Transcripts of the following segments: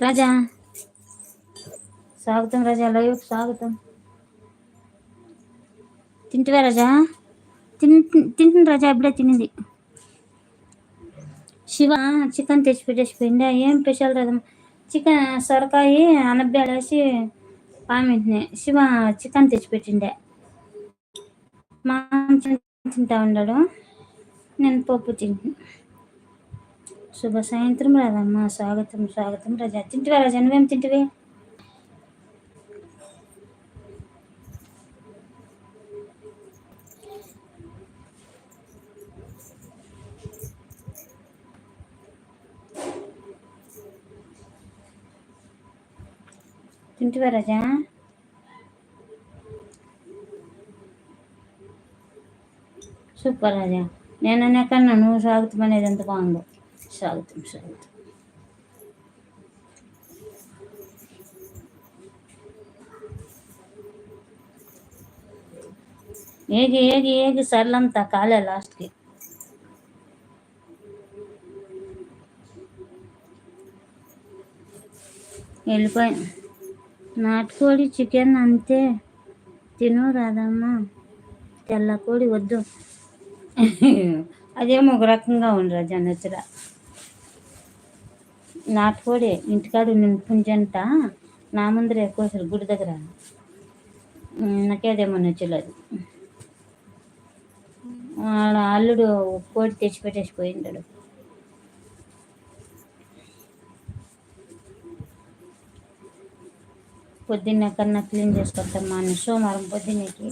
రాజా. స్వాగతం రాజా లైవ్ స్వాగతం. తింటివా రాజా? తిన్ తింటుంది రాజా ఇప్పుడే తినింది. శివ చికెన్ తెచ్చి పెట్టేసిపోయింది ఏం స్పెషల్ రాదమ్మా చికెన్ సొరకాయ అనబ్బేసి పామింటిని శివ చికెన్ తెచ్చిపెట్టిండే. మా తింటా ఉన్నాడు నేను పప్పు తింటున్నాను శుభ సాయంత్రం రాదమ్మ. స్వాగతం స్వాగతం. రజా తింటివా రాజా? నువ్వేం తింటివి? తింటివా రాజా? సూపర్ రాజా. నేను కన్నా నువ్వు స్వాగతం అనేది ఎంత బాగుందో. స్వాగతం స్వాగతం ఏగి ఏగి ఏగి సర్లంతా కాలే లాస్ట్కి వెళ్ళిపోయి నాటుకోడి చికెన్ అంతే తిను రాదమ్మా తెల్ల కోడి వద్దు అదేమో ఒక రకంగా ఉండరా జనచరా నాటుకోడి ఇంటికాడు నింపుంజంట నా ముందర కోసారు గుడి దగ్గర. నాకేదేమో నచ్చలేదు. వాళ్ళ అల్లుడు కోడి తెచ్చిపెట్టేసి పోయింటాడు. పొద్దున్న కన్నా క్లీన్ చేసుకొస్తామా మా సోమవారం పొద్దున్నకి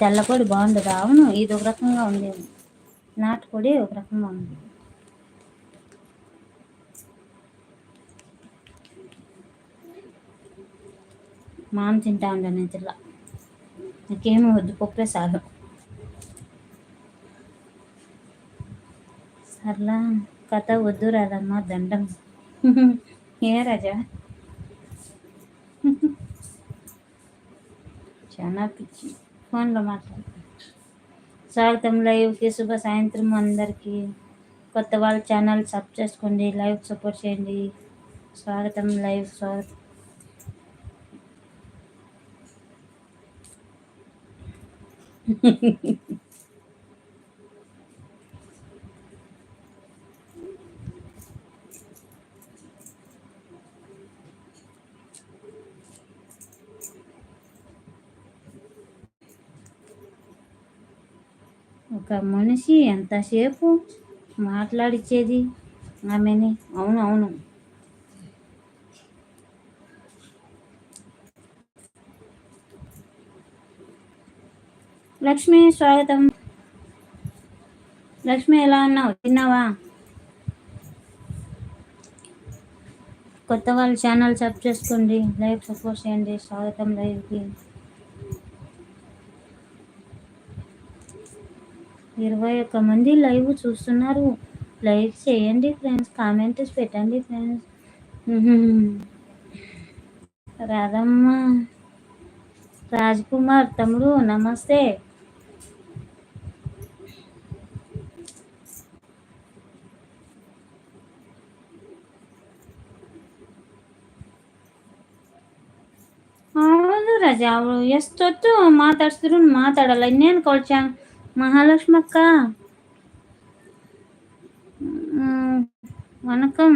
తెల్లకోడి బాగుండదు? అవును ఇది ఒక రకంగా ఉంది నాటుకోడి ఒక రకంగా ఉంది. మామ తింటా ఉండను ఇట్లా నాకేమో వద్దు పప్పే చాలు సర్లా కథ వద్దు రాదమ్మా దండం. ఏ రాజా? చాలా పిచ్చి. ఫోన్లో మాట్లాడు. స్వాగతం లైవ్కి శుభ సాయంత్రం అందరికీ. కొత్త వాళ్ళ ఛానల్ సబ్ చేసుకోండి లైవ్ సపోర్ట్ చేయండి. స్వాగతం లైవ్ స్వాగతం. ఒక మనిషి ఎంతసేపు మాట్లాడిచ్చేది? ఆమెని. అవును అవును. లక్ష్మి స్వాగతం. లక్ష్మి ఎలా ఉన్నావు? తిన్నావా? కొత్త వాళ్ళ ఛానల్ సబ్ చేసుకోండి. లైవ్ సపోర్ట్ చేయండి. స్వాగతం లైవ్కి. ఇరవై ఒక్క మంది లైవ్ చూస్తున్నారు లైక్ చేయండి ఫ్రెండ్స్ కామెంట్స్ పెట్టండి ఫ్రెండ్స్ రాధమ్మ రాజ్ కుమార్ తమ్ముడు నమస్తే ಹೌದು ರಜಾ ಅವಳು ಎಷ್ಟೊತ್ತು ಮಾತಾಡ್ಸಿದ್ರು ಮಾತಾಡಲ್ಲ ಇನ್ನೇನು ಕೊಳ್ಚಾ మహాలక్ష్మి అక్క. వణకం.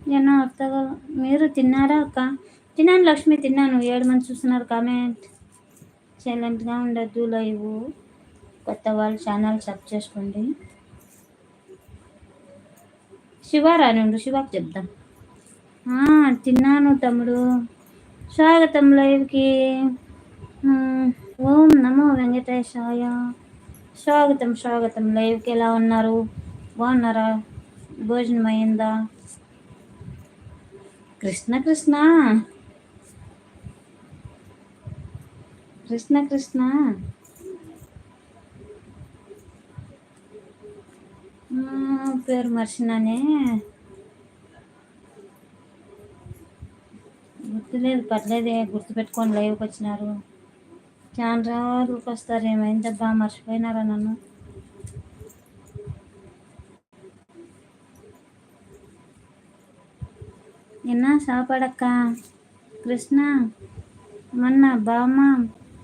నేను అత్తగా మీరు తిన్నారా అక్క? తిన్నాను లక్ష్మి తిన్నాను. ఏడు మంది చూస్తున్నారు కామెంట్. సైలెంట్గా ఉండద్దు లైవ్. కొత్త వాళ్ళు ఛానల్ సబ్ చేసుకోండి. శివ రానుండు శివాకి చెప్తాను తిన్నాను తమ్ముడు. స్వాగతం లైవ్కి. ఓం నమో వెంకటేశాయ. స్వాగతం స్వాగతం లైవ్కి. ఎలా ఉన్నారు? బాగున్నారా? భోజనం అయిందా? కృష్ణ కృష్ణ. కృష్ణ కృష్ణ. పేరు మర్చినానే. గుర్తులేదు పర్లేదే గుర్తుపెట్టుకొని లైవ్కి వచ్చినారు. చాలా రోజులకు వస్తారు ఏమైందబ్బా మర్చిపోయినారా నన్ను? నిన్న సాపాడక్క. కృష్ణ మొన్న బామ్మ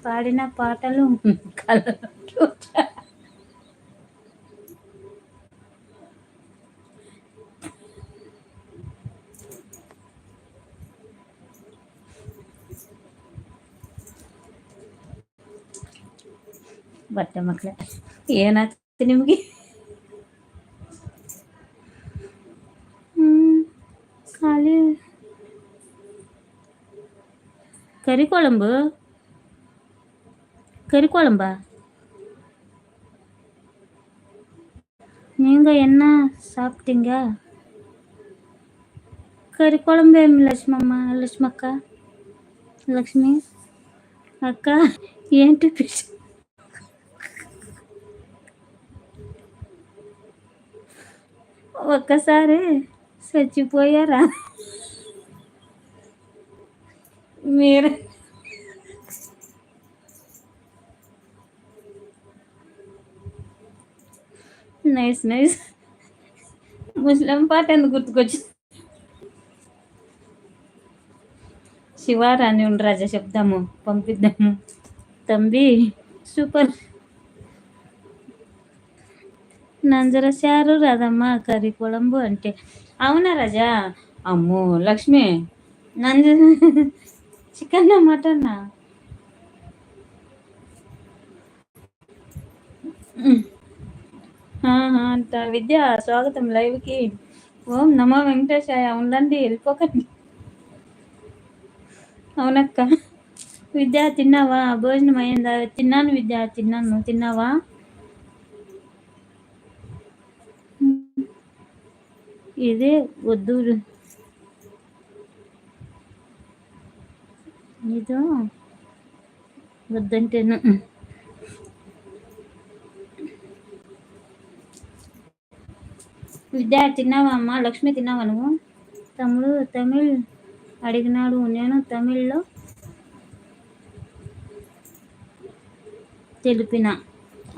పాడిన పాటలు కళ్ళకు ಬಟ್ಟೆ ಮಕ್ಕಳ ಏನಾಗ್ತದೆ ನಿಮಗೆ? ಖಾಲಿ. ಕರಿ ಕೊಳಂಬು கறி குழம்பா நீங்கள் என்ன சாப்பிட்டீங்க கறி குழம்பு லட்சுமி அம்மா லட்சுமி அக்கா லக்ஷ்மி அக்கா ஏன்ட்டு பேசு ఒక్కసారి చచ్చిపోయారా? మీరు. Nice nice. ముస్లిం పాట ఎందుకు గుర్తుకొచ్చి శివారాణి ఉండు రాజా చెప్దాము పంపిద్దాము. తంబి సూపర్. నంజర చారు రాదమ్మ కర్రీ కుళంబు అంటే. అవునా రాజా? అమ్మో లక్ష్మి. Nanja chicken mutton? అంట విద్య స్వాగతం లైవ్కి. ఓం నమో వెంకటేశాయ ఉండండి వెళ్ళిపోకండి. అవునక్క. విద్య తిన్నావా? భోజనం అయిందా? తిన్నాను విద్య తిన్నాను. తిన్నావా? ఇదే వద్దు ఇదో వద్దంటేను. విద్య తిన్నావా అమ్మ? లక్ష్మి తిన్నావా నువ్వు? తమ్ముడు తమిళ్ అడిగినాడు. నేను తమిళ్ళో తెలిపిన.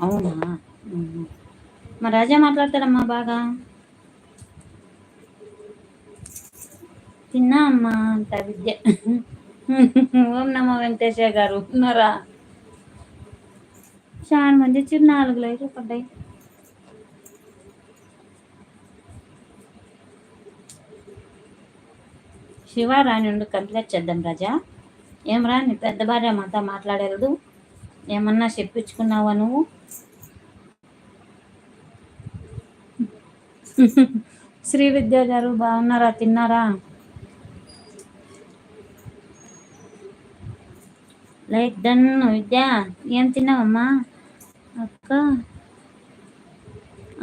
అవునా? మా రాజా మాట్లాడతాడమ్మా బాగా? తిన్నా అమ్మా అంత విద్య. ఓం నమ వెంకటేశ్వర గారు ఉన్నారా? చాలా మంది చిన్న నాలుగు లైట్లు పడ్డాయి. శివారాణి ఉండి కంప్లీట్ చేద్దాం రాజా. ఏమరా నీ పెద్ద భార్య మాతో మాట్లాడలేదు ఏమన్నా చెప్పించుకున్నావా నువ్వు? శ్రీ విద్య గారు బాగున్నారా? తిన్నారా? లైక్ డన్ విద్య ఏం తిన్నావమ్మా? అక్క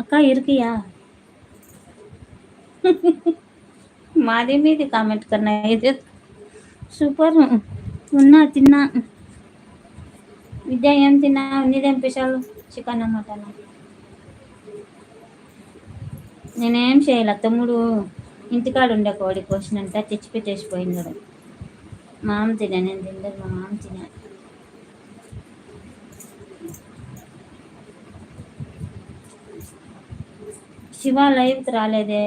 అక్క ఇరికియా? మాది మీది కామెంట్ కన్నా ఇది. సూపర్. ఉన్నా తిన్నా. విద్య ఏం తిన్నా నీదేం స్పెషల్? Chicken mutton? నేనేం చేయాల తమ్ముడు ఇంటికాడు ఉండే కోడి కోసినంత తెచ్చిపెట్టేసిపోయింది మా అమ్మ తినే నేను తింటాను మా మామ తినే. శివ లైవ్కి రాలేదే.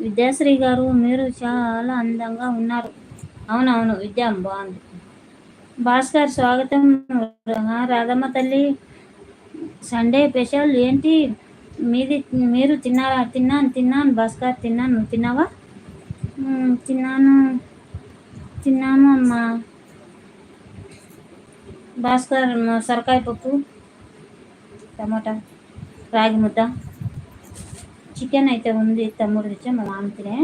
విద్యాశ్రీ గారు మీరు చాలా అందంగా ఉన్నారు. అవునవును విద్య బాగుంది. భాస్కర్ స్వాగతం. రాధమ్మ తల్లి సండే స్పెషల్ ఏంటి? మీది మీరు తిన్నారా? తిన్నాను తిన్నాను భాస్కర్ తిన్నాను. నువ్వు తిన్నావా? తిన్నాను. తిన్నాము అమ్మా. భాస్కర్ సొరకాయ పప్పు టమాటా రాగి ముద్ద. చికెన్ అయితే ఉంది తమ్ముడు తెచ్చా మా మామ తినే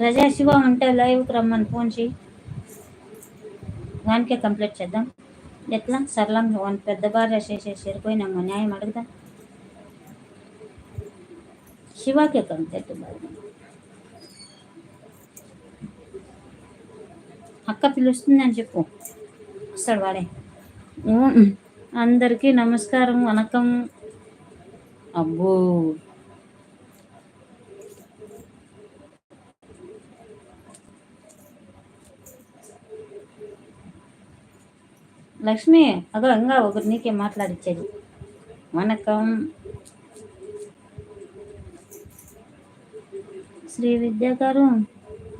రజా శివ ఉంటే లైవ్కి రమ్మని ఫోన్ చేయి దానికే కంప్లీట్ చేద్దాం. ఎట్లా? సరళం వన్ పెద్ద భార్య చేసేసి సరిపోయినాము న్యాయం అడుగుదా శివాకే కంప్లీట్ అక్క పిలుస్తుంది అని చెప్పు. వస్తాడు వాడే. అందరికీ నమస్కారం వనకం అబ్బో. లక్ష్మి అదో ఇంకా ఒకరు నీకే మాట్లాడిచ్చేది. వనకం శ్రీ విద్య గారు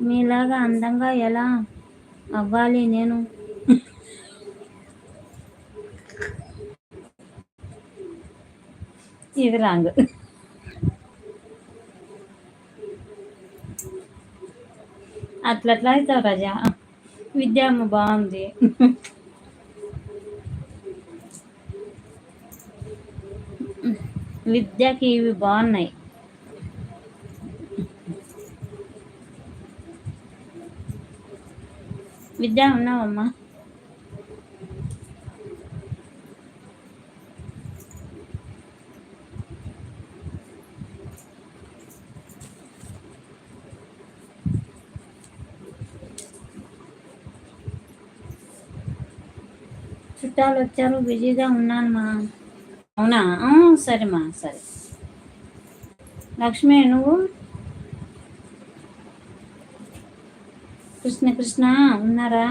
మీలాగా అందంగా ఎలా అవ్వాలి నేను? ఇది రాంగ్. అట్లా అట్లా అవుతావు రజా. విద్యామ్మ బాగుంది. విద్యకి ఇవి బాగున్నాయి. విద్య ఉన్నావమ్మా? చుట్టాలు వచ్చారు బిజీగా ఉన్నాను మా. అవునా? సరే మా సరే. లక్ష్మి నువ్వు? కృష్ణ కృష్ణ ఉన్నారా?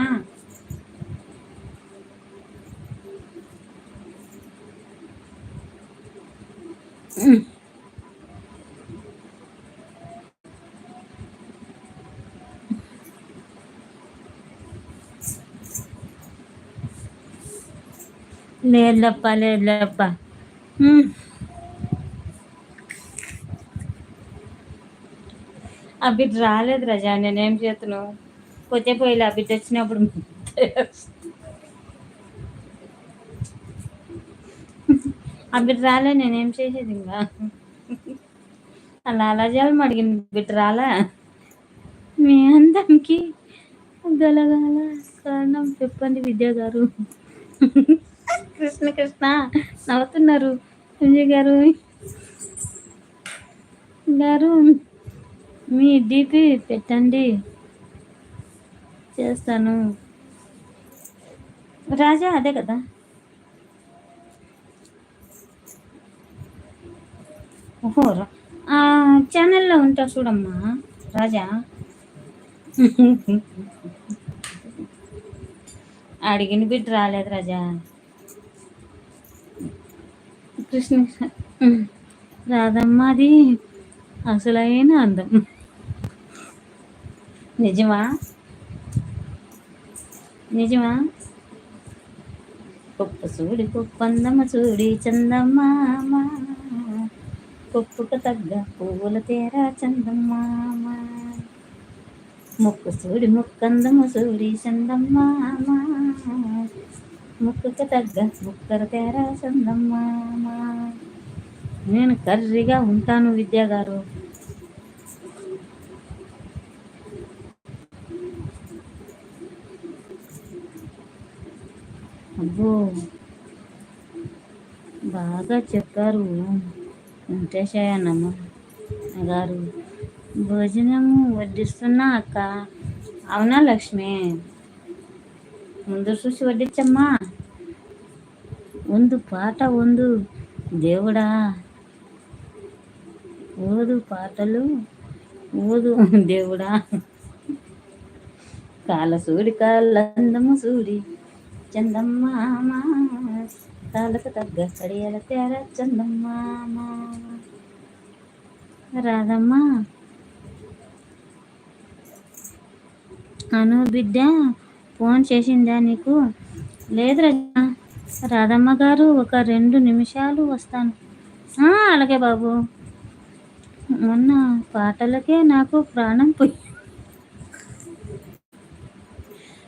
లేదప్ప లేదప్ప ఆ బిడ్డ రాలేదు రజా నేనేం చేతును? కొద్దిసేపు పోయి ఆ బిడ్డ వచ్చినప్పుడు ఆ బిడ్డ రాలే నేనేం చేసేది ఇంకా? అలా అలా చేయాలి అడిగింది బిడ్డ రాలే. మీ అందరికి గలగాల కారణం చెప్పండి విద్యా గారు కృష్ణ కృష్ణ. నవ్వుతున్నారు. సంజయ్ గారు. గారు మీ డీపీ పెట్టండి. చేస్తాను. రాజా అదే కదా. ఓహో ఛానల్లో ఉంటా చూడమ్మా రాజా. అడిగిన బిడ్డ రాలేదు రాజా. కృష్ణ రాధమ్మది అసలైన అందం. నిజమా? నిజమా? కుప్ప చూడి కుప్పందమ్మ చూడి చందమామ కుప్పుకు తగ్గ పువ్వుల తేరా చందమామ ముక్కు చూడి ముక్కందమ్మ చూడి చందమామ ముక్కుకు తగ్గ ముక్కర తేరా చందమామ. నేను కర్రీగా ఉంటాను విద్యా గారు. అబ్బో బాగా చెప్పారు. వెంకటేశయ్యనమ్మ గారు. భోజనం వడ్డిస్తున్నా అక్క. అవునా లక్ష్మి? ముందు చూసి వడ్డించమ్మా. ఉంది పాట ఉంది. దేవుడా. ఓదు పాటలు ఓదు దేవుడా. కాల సూడి కాళ్ళందము సూడి. చందమ్మ కాలకు తగ్గ కడియల తేర చందమ్మ రాదమ్మా అను బిడ్డ ఫోన్ చేసిందా నీకు? లేదు రాజా రాధమ్మ గారు ఒక రెండు నిమిషాలు వస్తాను. అలాగే బాబు. మొన్న పాటలకే నాకు ప్రాణం పోయి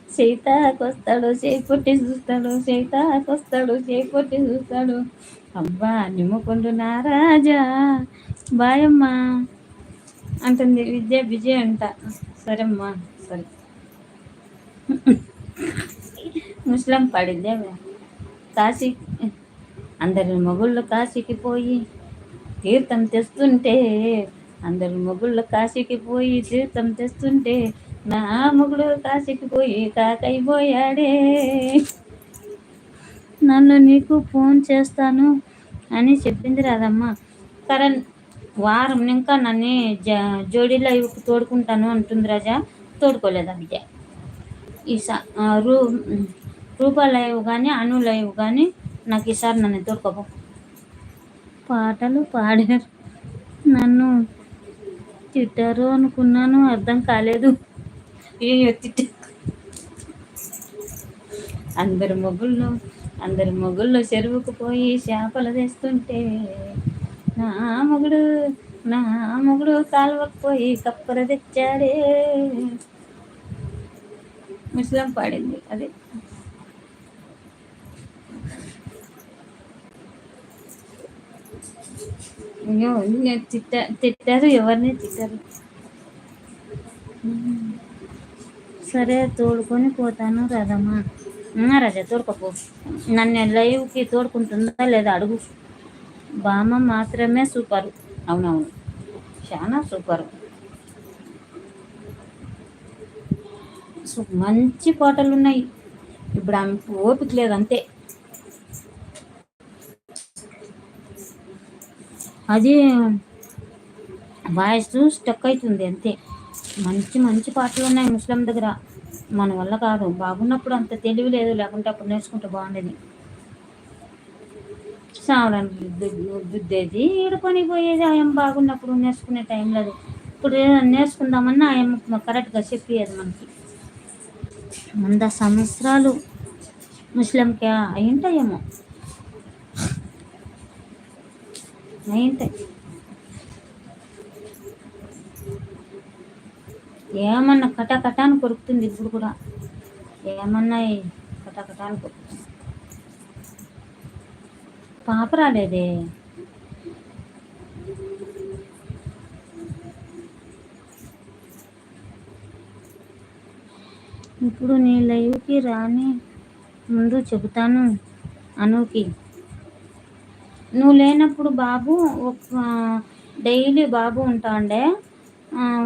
సీతాకొస్తాడు చేపొట్టి చూస్తాడు సీతాకొస్తాడు చేపొట్టి చూస్తాడు. అబ్బా నిమ్మకొండు నారాజా బాయమ్మా. అంటుంది విద్య విజయ్ అంట. సరేమ్మా సరే. ముస్లిం పడిందే కాశీ అందరి మొగుళ్ళు కాశీకి పోయి తీర్థం తెస్తుంటే అందరు మొగుళ్ళు కాశీకి పోయి తీర్థం తెస్తుంటే నా మొగుడు కాశీకి పోయి కాకైపోయాడే నన్ను నీకు ఫోన్ చేస్తాను అని చెప్పింది రాదమ్మ. కరణ్ వారం ఇంకా నన్ను జోడీలో తోడుకుంటాను అంటుంది రాజా. తోడుకోలేదా విజయ ఈ రూ రూపలైవ్ కానీ అను కానీ నాకు ఈసారి నన్ను దొరకబో పాటలు పాడారు. నన్ను తిట్టారు అనుకున్నాను అర్థం కాలేదు. తిట్ట. అందరు మొగుళ్ళు అందరు మొగుళ్ళు చెరువుకు పోయి చేపలు తెస్తుంటే నా మొగుడు నా మొగుడు కాలువకు పోయి కప్పర తెచ్చాడే. ముస్లిం పాడింది అది. తిట్ట తిట్టారు ఎవరిని తిట్టారు? సరే తోడుకొని పోతాను రథమా. రజా తోడుకోపో. నన్ను లైవ్కి తోడుకుంటుందా లేదా అడుగు. బామ్మ మాత్రమే సూపర్. అవునవును. చాలా సూపర్. మంచి పాటలు ఉన్నాయి ఇప్పుడు ఆమె ఓపిక లేదు అంతే. అది వాయిస్ స్టక్ అవుతుంది అంతే. మంచి మంచి పాటలు ఉన్నాయి ముస్లిం దగ్గర. మన వల్ల కాదు. బాగున్నప్పుడు అంత తెలివి లేదు లేకుంటే అప్పుడు నేర్చుకుంటే బాగుండేది. సావడానికి దుద్దేది ఈడ పని పోయేది. ఆయన బాగున్నప్పుడు నేర్చుకునే టైం లేదు. ఇప్పుడు నేర్చుకుందామన్నా ఆయన కరెక్ట్గా చెప్పేది మనకి. వంద సంవత్సరాలు ముస్లింకి అయింటాయేమో. అయింటాయి ఏమన్నా కటాకటాన్ని కొరుకుతుంది ఇప్పుడు కూడా. ఏమన్నా కటాకటాన్ని కొరుకుతుంది. పాప రాలేదే? ఇప్పుడు నీ లైవ్కి రాని ముందు చెబుతాను అనుకి. నువ్వు లేనప్పుడు బాబు ఒక డైలీ బాబు ఉంటాండే.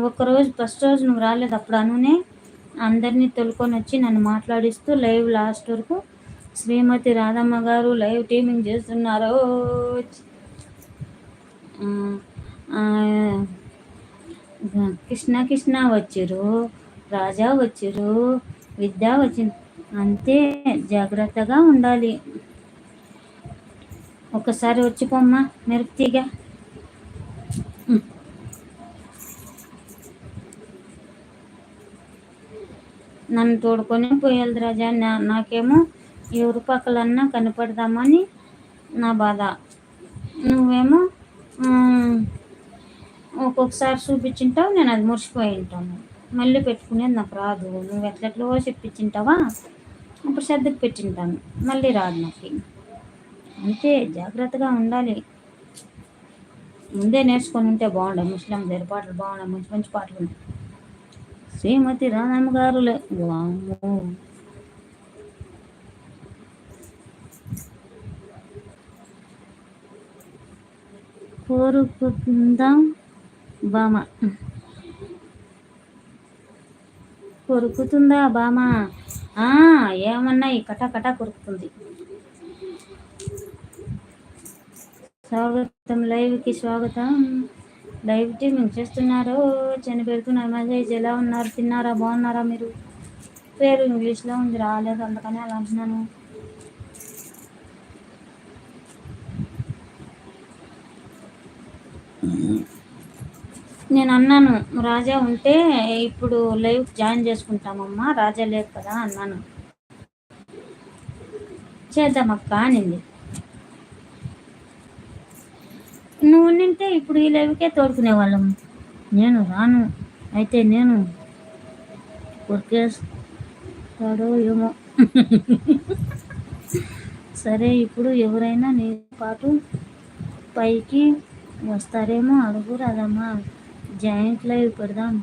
ఒకరోజు ఫస్ట్ రోజు నువ్వు రాలేదు అప్పుడు అనునే అందరినీ తొలుకొని వచ్చి నన్ను మాట్లాడిస్తూ లైవ్ లాస్ట్ వరకు శ్రీమతి రాధమ్మ గారు లైవ్ టీమింగ్ చేస్తున్నారు. కృష్ణ కృష్ణ వచ్చారు రాజా వచ్చారు. విద్య వచ్చింది. అంతే జాగ్రత్తగా ఉండాలి. ఒకసారి వచ్చిపోమ్మా మెరుపుతీగా. నన్ను తోడుకొని పోయాలి రాజా నా నాకేమో ఎవరి పక్కలన్నా కనపడదామని నా బాధ. నువ్వేమో ఒక్కొక్కసారి చూపించుంటావు నేను అది మురిసిపోయి ఉంటాను. మళ్ళీ పెట్టుకునేది నాకు రాదు. నువ్వు ఎట్లెట్లో చెప్పించింటావా? అప్పుడు శ్రద్ధకు పెట్టింటాను. మళ్ళీ రాదు నాకు. అంతే జాగ్రత్తగా ఉండాలి. ముందే నేర్చుకొని ఉంటే బాగుండే ముస్లిం దగ్గర పాటలు బాగున్నాయి మంచి మంచి పాటలు ఉంటాయి. శ్రీమతి రాధమ్మ గారు కోరుకుందాం బామ కొరుకుతుందా బామ? ఏమన్నా ఈ కట కట కొరుకుతుంది. స్వాగతం లైవ్కి స్వాగతం. లైవ్ మేము చేస్తున్నారు? చని పెడుతున్నారు మెసేజ్ ఎలా ఉన్నారు? తిన్నారా? బాగున్నారా మీరు? పేరు ఇంగ్లీష్లో ఉంది రాలేదు అందుకని అలా అంటున్నాను. నేను అన్నాను రాజా ఉంటే ఇప్పుడు లైవ్ జాయిన్ చేసుకుంటామమ్మా రాజా లేదు కదా అన్నాను. చేద్దామక్క అనింది. నువ్వు నింటే ఇప్పుడు ఈ లైవ్కే తోడుకునే వాళ్ళం నేను రాను అయితే నేను కొరికేస్తాడో ఏమో. సరే ఇప్పుడు ఎవరైనా నీ పాటు పైకి వస్తారేమో అడుగు రాదమ్మా. జాయింట్ లైవ్ పెడదాం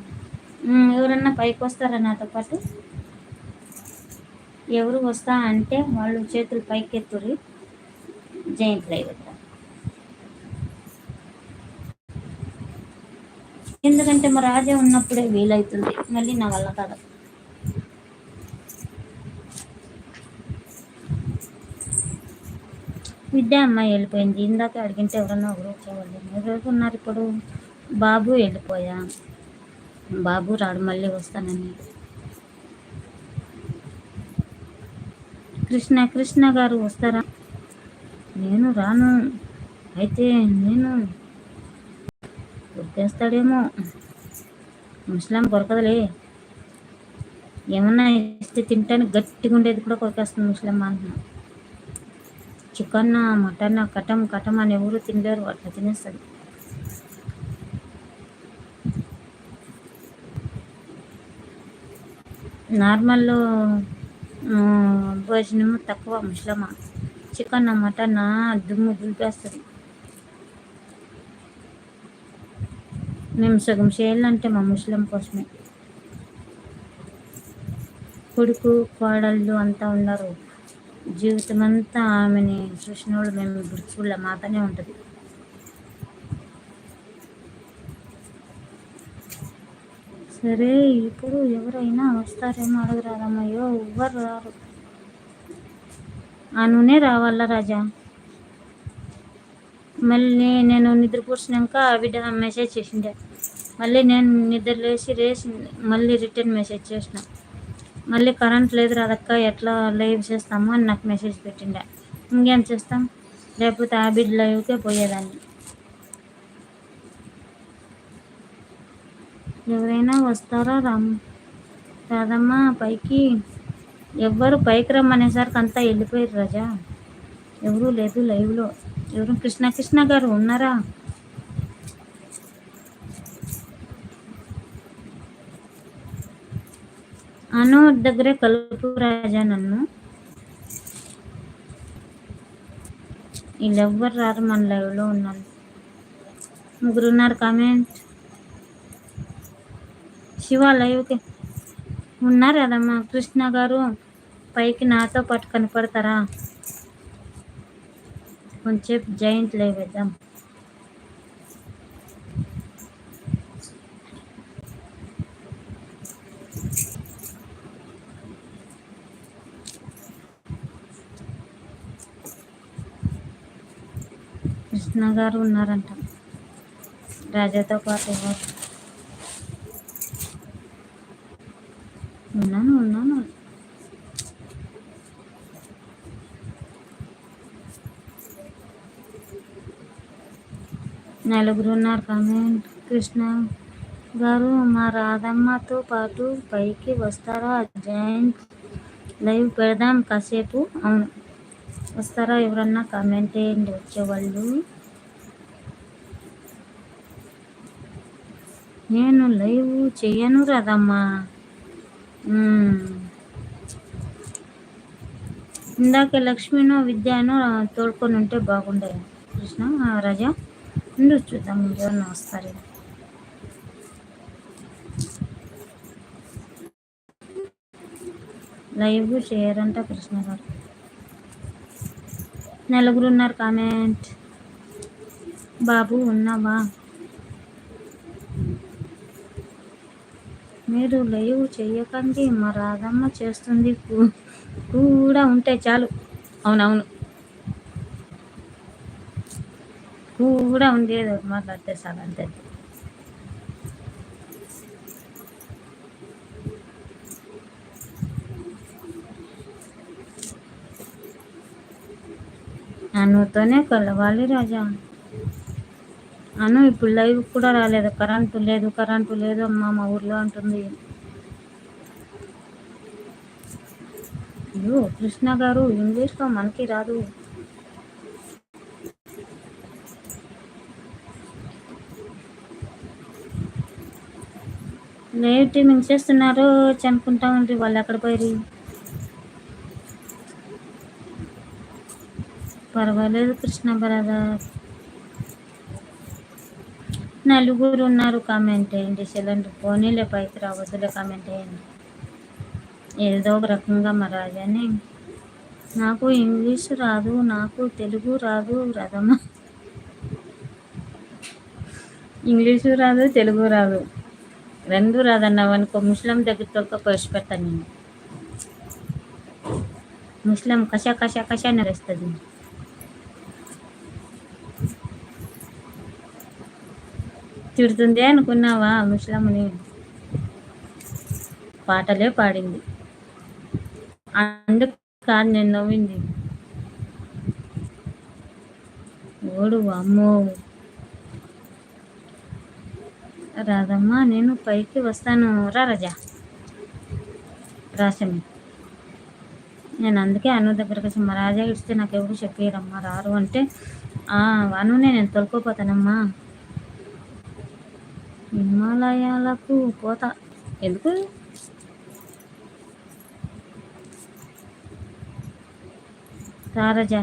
ఎవరన్నా పైకి వస్తారా నాతో పాటు? ఎవరు వస్తా అంటే వాళ్ళు చేతులు పైకి ఎత్తురి జాయింట్ లైవ్ పెడతాం ఎందుకంటే మా రాజా ఉన్నప్పుడే వీలవుతుంది మళ్ళీ నా వల్ల కాదు. విద్య అమ్మాయి వెళ్ళిపోయింది. ఇందాక అడిగింటే ఎవరన్నా ఒకరు వచ్చేవాళ్ళు ఎవరు ఉన్నారు ఇప్పుడు? బాబు వెళ్ళిపోయా. బాబు రాడు మళ్ళీ వస్తానని. కృష్ణ కృష్ణ గారు వస్తారా? నేను రాను. అయితే నేను గుర్తేస్తాడేమో ముస్లాం కొరకదులే. ఏమన్నా ఇస్తే తింటానికి గట్టిగా ఉండేది కూడా కొరికేస్తుంది ముస్లాం అంటున్నా. చికెన్ మటన్ కటం కటం అని ఎవరు తినలేరు అట్లా తినేస్తుంది. నార్మల్ భోజనం తక్కువ ముస్లమా. చికెన్ మటన్ దుమ్ము దులిపేస్తుంది. మేము సగం చేయాలంటే మా ముస్లిం కోసమే. కొడుకు కోడళ్ళు అంతా ఉన్నారు. జీవితం అంతా ఆమెని చూసిన వాళ్ళు మేము ఇప్పుడు మాతనే ఉంటుంది. సరే ఇప్పుడు ఎవరైనా వస్తారేమో అడగరాదమ్మయ్యో ఎవ్వరు రారు. ఆ నూనె రావాలా రాజా? మళ్ళీ నేను నిద్ర కూర్చున్నాక బిడ్డ మెసేజ్ చేసిండే మళ్ళీ నేను నిద్ర లేచి రేసి మళ్ళీ రిటర్న్ మెసేజ్ చేసిన. మళ్ళీ కరెంట్ లేదు రాదక్క ఎట్లా లైవ్ చేస్తాము అని నాకు మెసేజ్ పెట్టిండే ఇంకేం చేస్తాం? లేకపోతే ఆ బిడ్ లైవ్కే పోయేదాన్ని. ఎవరైనా వస్తారా రామ్? రాదమ్మా పైకి. ఎవ్వరు పైకి రమ్మనేసరికి అంతా వెళ్ళిపోయారు రాజా. ఎవరూ లేదు లైవ్లో. ఎవరు? కృష్ణ కృష్ణ గారు ఉన్నారా? అను దగ్గరే కలుపు రాజా నన్ను. వీళ్ళెవ్వరు రారు మన లైవ్లో ఉన్నారు ముగ్గురు ఉన్నారు కామెంట్. శివ లైవ్కి ఉన్నారు కదమ్మా కృష్ణ గారు? పైకి నాతో పాటు కనపడతారా? కొంచెం జాయింట్ లైవ్ వేద్దాం. కృష్ణ గారు ఉన్నారంట. రాజాతో పాటు ఎవరు? ఉన్నాను ఉన్నాను. నలుగురు ఉన్నారు కామెంట్ కృష్ణ గారు మా రాధమ్మతో పాటు పైకి వస్తారా? జాయింట్ లైవ్ పెడదాం కాసేపు. అవును. వస్తారా? ఎవరన్నా కామెంట్ వేయండి వచ్చేవాళ్ళు. నేను లైవ్ చేయను రాదమ్మా ఇందాక లక్ష్మినో విద్యను తోడుకొని ఉంటే బాగుండే కృష్ణ రాజా ఉండు చూద్దాం ఎవరన్నా వస్తారు లైవ్ చేయరంట కృష్ణ గారు. నలుగురు ఉన్నారు కామెంట్. బాబు ఉన్నావా? మీరు లైవ్ చేయకండి మా రాధమ్మ చేస్తుంది కూడా ఉంటే చాలు. అవునవును. కూడా ఉండేది మాట్లాడితే చాలు అంతే. అనుతోనే కలవాలి రాజా. అను ఇప్పుడు లైవ్ కూడా రాలేదు. కరెంటు లేదు కరెంటు లేదు అమ్మ మా ఊర్లో అంటుంది. అయ్యో కృష్ణ గారు ఇంగ్లీష్లో మనకి రాదు. లైవ్ టీమింగ్ చేస్తున్నారు అనుకుంటా ఉండ్రి వాళ్ళు ఎక్కడ పోయి పర్వాలేదు కృష్ణ బ్రదర్ నలుగురు ఉన్నారు కామెంట్ వేయండి. సిలిండర్ పోనీలే పైకి రావద్దులే కామెంట్ వేయండి. ఏదో ఒక రకంగా మా రాజాని నాకు ఇంగ్లీష్ రాదు నాకు తెలుగు రాదు రథమా ఇంగ్లీషు రాదు తెలుగు రాదు. రెండు రాదన్నావు అనుకో ముస్లిం దగ్గరతో పసి పెడతాను నేను. ముస్లిం కషా కషా కషా నడుస్తుంది తిడుతుందే అనుకున్నావా ముసలమ్మని? పాటలే పాడింది. అందుకు కాదు నేను నవ్వింది. ఓడు అమ్మో! రాదమ్మా నేను పైకి వస్తాను. రా రజా. రాసమి నేను అందుకే అను దగ్గరకు వచ్చి మా రాజా ఇడిస్తే నాకు ఎవరు చెప్పారమ్మా రారు అంటే అనునే నేను తొలుకోపోతానమ్మా హిమాలయాలకు కోత ఎందుకు? రారజా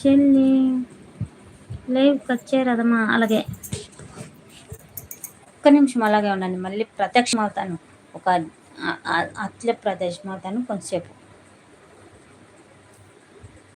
చెల్లి లైవ్ కట్ చేయరదమ్మా అలాగే. ఒక్క నిమిషం అలాగే ఉండండి. మళ్ళీ ప్రత్యక్షం అవుతాను. ఒక అట్లే ప్రదేశం అతను కొంచెంసేపు